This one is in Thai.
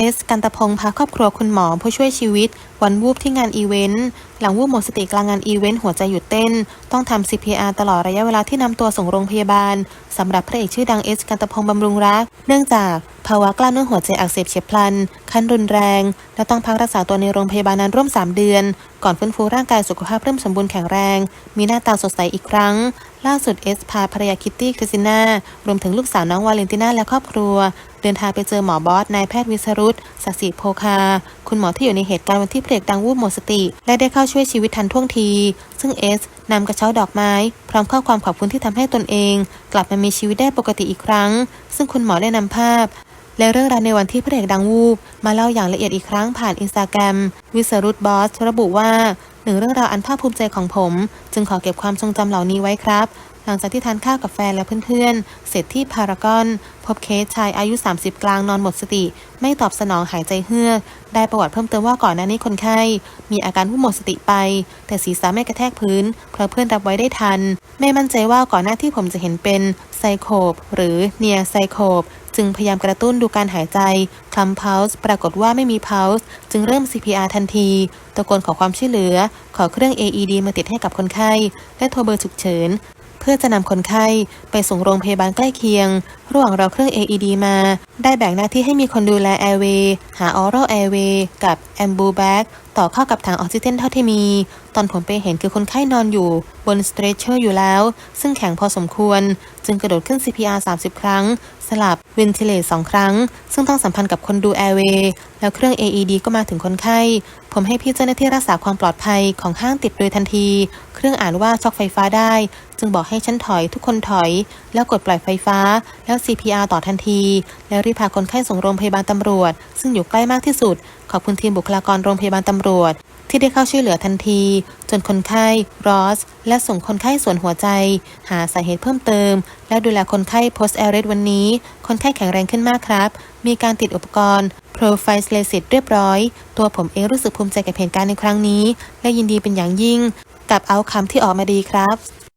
เอสกันตะพงศ์พาครอบครัวคุณหมอผู้ช่วยชีวิต วันวูบที่งานอีเวนต์ หลังวูบหมดสติกลางงานอีเวนต์หัวใจหยุดเต้น ต้องทำ CPR ตลอดระยะเวลาที่นำตัวส่งโรงพยาบาลสำหรับพระเอกชื่อดังเอสกันตะพงศ์บำรุงรัก เนื่องจากภาวะกล้ามเนื้อหัวใจอักเสบเฉียบพลัน ขั้นรุนแรง และต้องพักรักษาตัวในโรงพยาบาลนานร่วม 3 เดือน ก่อนฟื้นฟูร่างกายสุขภาพเริ่มสมบูรณ์แข็งแรง มีหน้าตาสดใสอีกครั้ง ล่าสุดเอสพาภรรยาคิตตี้คริสติน่ารวมถึงลูกสาวน้องวาเลนติน่าและครอบครัว เดินทางไปเจอหมอบอสนายแพทย์วิสรุตศักดิ์ศรีโพคา คุณหมอที่อยู่ในเหตุการณ์วันที่เพลกดังวูบหมดสติ และได้เข้าช่วยชีวิตทันท่วงที ซึ่งเอสนำกระเช้าดอกไม้ พร้อมข้อความขอบคุณที่ทำให้ตนเอง กลับมามีชีวิตได้ปกติอีกครั้ง ซึ่งคุณหมอได้นำภาพ และเรื่องราวในวันที่พระเอกดังวูบมาเล่าอย่างละเอียดอีกครั้งผ่านอินสตาแกรมวิสรุตบอสระบุว่าหนึ่งเรื่องราวอันภาคภูมิใจของผม จึงขอเก็บความทรงจำเหล่านี้ไว้ครับ หลังจากที่ทานข้าวกับแฟนและเพื่อนๆ เสร็จที่พารากอน พบเคสชายอายุ 30 กลางนอนหมดสติ ไม่ตอบสนองหายใจเฮือก ได้ประวัติเพิ่มเติมว่าก่อนหน้านี้คนไข้ มีอาการวูบหมดสติไป แต่ศีรษะไม่กระแทกพื้น เพราะเพื่อนรับไว้ได้ทัน ไม่มั่นใจว่าก่อนหน้าที่ผมจะเห็นเป็นไซโคปหรือเนียไซโคป จึงพยายามกระตุ้นดูการหายใจคลำเพาส์ปรากฏว่าไม่มีเพาส์จึงเริ่ม CPR ทันที ตะโกนขอความช่วยเหลือ ขอเครื่อง AED มาติดให้กับคนไข้ และโทรเบอร์ฉุกเฉิน เพื่อจะนำคนไข้ไปส่งโรงพยาบาลใกล้เคียง ระหว่างรอเครื่อง AED มา ได้แบ่งหน้าที่ให้มีคนดูแล Airway หา Oral Airway กับ Ambu Bag ต่อเข้ากับถังออกซิเจนเท่าที่มี ตอนผมไปเห็นคือคนไข้นอนอยู่ บนสเตรเชอร์อยู่แล้ว ซึ่งแข็งพอสมควร จึงกระโดดขึ้น CPR 30 ครั้ง สลับวินทิเลต2ครั้ง ซึ่งต้องสัมพันธ์กับคนดู Airway แล้วเครื่อง AED ก็มาถึงคนไข้ ผมให้พี่เจ้าหน้าที่รักษาความปลอดภัยของห้างติดโดยทันที เครื่องอ่านว่าช็อกไฟฟ้าได้ จึงบอกให้ฉันถอยทุกคนถอย แล้วกดปล่อยไฟฟ้า แล้ว CPR ต่อทันที แล้วรีบพาคนไข้ส่งโรงพยาบาลตำรวจ ซึ่งอยู่ใกล้มากที่สุด ขอบคุณทีมบุคลากรโรงพยาบาลตำรวจ ที่ได้เข้าช่วยเหลือทันที จนคนไข้รอส และส่งคนไข้ส่วนหัวใจ หาสาเหตุเพิ่มเติม และดูแลคนไข้ post a r r e s t วันนี้ คนไข้แข็งแรงขึ้นมากครับ มีการติดอุปกรณ์ Profile l a s i s เรียบร้อย ตัวผมเองรู้สึกภูมิใจกับเหตุการณ์ในครั้งนี้ และยินดีเป็นอย่างยิ่ง กับเอาคำที่ออกมาดีครับ